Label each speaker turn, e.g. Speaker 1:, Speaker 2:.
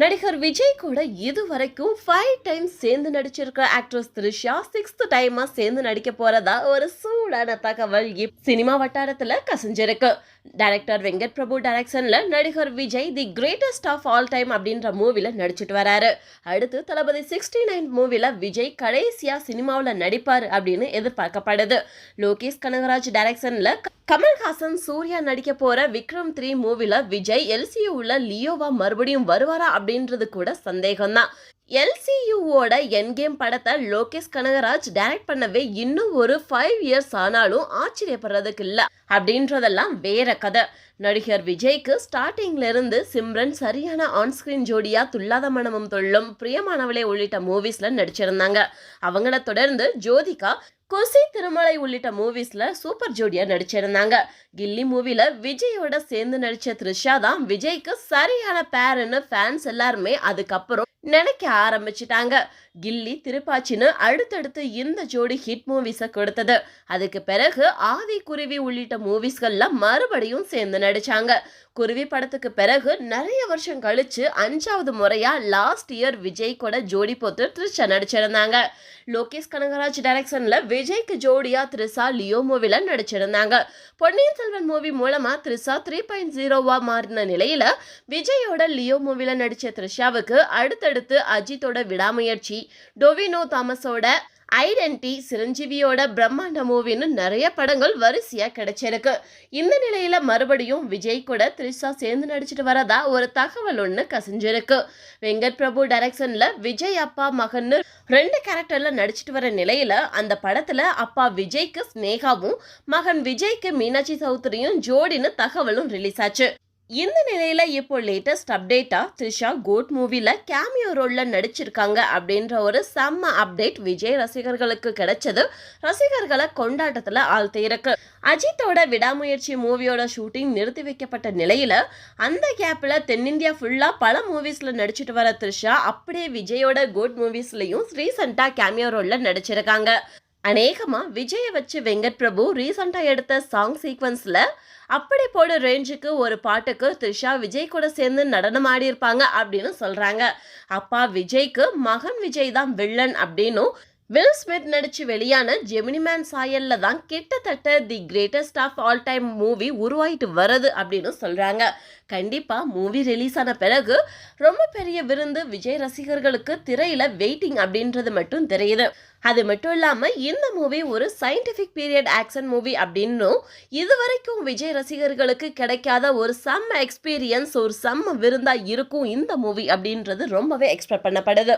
Speaker 1: நடிகர் விஜய் கூட இதுவரைக்கும் ஃபைவ் டைம்ஸ் சேர்ந்து நடிச்சிருக்கிற ஆக்ட்ரஸ் த்ரிஷா சிக்ஸ்த் டைமா சேர்ந்து நடிக்க போறதா ஒரு சூடான தகவல் இப் சினிமா வட்டாரத்துல கசிஞ்சிருக்கு. டைரக்டர் வெங்கட் பிரபு டைரக்ஷன்ல நடிகர் Vijay the greatest of all time அப்படின்ற மூவில நடிச்சிட்டு வராரு. அடுத்து தளபதி சிக்ஸ்டி நைன் மூவில விஜய் கடைசியா சினிமாவில் நடிப்பார் அப்படின்னு எதிர்பார்க்கப்படுது. லோகேஷ் கனகராஜ் டைரக்ஷன்ல கமல்ஹாசன் சூர்யா நடிக்க போற விக்ரம் த்ரீ மூவில விஜய் எல்சியூ உள்ள லியோவா மறுபடியும் வருவாரா அப்படின்றது கூட சந்தேகம்தான். எல்சியூவோட என்கேம் படத்தை லோகேஷ் கனகராஜ் டைரக்ட் பண்ணவே இன்னும் ஒரு ஃபைவ் இயர்ஸ் ஆனாலும் ஆச்சரியப்படுறதுக்கு இல்லை. அப்படின்றதெல்லாம் வேற கதை. நடிகர் விஜய்க்கு ஸ்டார்டிங்ல இருந்து சிம்ரன் சரியான ஆன்ஸ்கிரீன் ஜோடியா துல்லாத மனமும் தொல்லும் பிரியமானவளே உள்ளிட்ட மூவிஸ்ல நடிச்சிருந்தாங்க. அவங்கள தொடர்ந்து ஜோதிகா கொசி திருமலை உள்ளிட்ட மூவிஸ்ல சூப்பர் ஜோடியா நடிச்சிருந்தாங்க. கில்லி மூவில விஜயோட சேர்ந்து நடிச்ச த்ரிஷா தான் விஜய்க்கு சரியான பேருன்னு ஃபேன்ஸ் எல்லாருமே அதுக்கப்புறம் நினைக்க ஆரம்பிச்சிட்டாங்க. கில்லி திருப்பாச்சின்னு அடுத்தடுத்து இந்த ஜோடி ஹிட் மூவிஸை கொடுத்தது. அதுக்கு பிறகு ஆதி குருவி உள்ளிட்ட மூவிஸ்கள்ல மறுபடியும் சேர்ந்து நடிச்சாங்க குருவி படத்துக்கு பிறகு நிறைய வருஷம் கழிச்சு அஞ்சாவது முறையா லாஸ்ட் இயர் விஜய் கூட ஜோடி போட்டு த்ரிஷா நடிச்சிருந்தாங்க. லோகேஷ் கனகராஜ் டைரக்ஷன்ல விஜய்க்கு ஜோடியா த்ரிஷா லியோ மூவில நடிச்சிருந்தாங்க. பொன்னியின் செல்வன் மூவி மூலமா த்ரிஷா த்ரீ பாயிண்ட் ஜீரோவா மாறின நிலையில விஜயோட லியோ மூவில நடிச்ச த்ரிஷாவுக்கு அடுத்தடுத்து அஜித்தோட விடாமுயற்சி டொவினோ தாமஸோட ஐடென்டி சிரஞ்சீவியோட பிரம்மாண்ட மூவின்னு நிறைய படங்கள் வரிசையா கிடைச்சிருக்கு. இந்த நிலையில மறுபடியும் விஜய் கூட த்ரிஷா சேர்ந்து நடிச்சிட்டு வரதா ஒரு தகவல் ஒன்று கசிஞ்சிருக்கு. வெங்கட் பிரபு டைரக்ஷன்ல விஜய் அப்பா மகன்னு ரெண்டு கேரக்டர்ல நடிச்சிட்டு வர நிலையில அந்த படத்துல அப்பா விஜய்க்கு ஸ்னேகாவும் மகன் விஜய்க்கு மீனாட்சி சௌத்ரியும் ஜோடின்னு தகவலும் ரிலீஸ் ஆச்சு. இந்த நிலையில் இப்போ லேட்டஸ்ட் அப்டேட்டாக த்ரிஷா கோட் மூவியில் கேமியோ ரோலில் நடிச்சிருக்காங்க அப்படின்ற ஒரு செம்ம அப்டேட் விஜய் ரசிகர்களுக்கு கிடைச்சது. ரசிகர்களை கொண்டாட்டத்தில் ஆழ்த்தியிருக்கு. அஜித்தோட விடாமுயற்சி மூவியோட ஷூட்டிங் நிறுத்தி வைக்கப்பட்ட நிலையில் அந்த கேப்பில் தென்னிந்தியா ஃபுல்லாக பல மூவிஸில் நடிச்சிட்டு வர த்ரிஷா அப்படியே விஜயோட கோட் மூவிஸ்லையும் ரீசெண்டாக கேமியோ ரோலில் நடிச்சிருக்காங்க. அநேகமா விஜயை வச்சு வெங்கட் பிரபு ரீசெண்டா எடுத்த சாங் சீக்வன்ஸ்ல அப்படி போட ரேஞ்சுக்கு ஒரு பாட்டுக்கு த்ரிஷா விஜய் கூட சேர்ந்து நடனம் ஆடியிருப்பாங்க அப்படின்னு சொல்றாங்க. அப்பா விஜய்க்கு மகன் விஜய் தான் வில்லன் அப்படின்னும் வில் ஸ்மித் நடிச்சு வெளியான ஜெமினி மேன் சாயல்ல தான் கிட்டத்தட்ட the greatest of all time movie உருவாயிட்டு வருது அப்படின்னு சொல்றாங்க. கண்டிப்பா மூவி ரிலீஸ் ஆன பிறகு ரொம்ப பெரிய விருந்து விஜய் ரசிகர்களுக்கு திரையில வெயிட்டிங் அப்படின்றது மட்டும் தெரியுது. அது மட்டும் இல்லாம இந்த மூவி ஒரு சயின்டிபிக் பீரியட் ஆக்ஷன் மூவி அப்படின்னும் இதுவரைக்கும் விஜய் ரசிகர்களுக்கு கிடைக்காத ஒரு செம்ம எக்ஸ்பீரியன்ஸ் ஒரு செம்ம விருந்தா இருக்கும் இந்த மூவி அப்படின்றது ரொம்பவே எக்ஸ்பெக்ட் பண்ணப்படுது.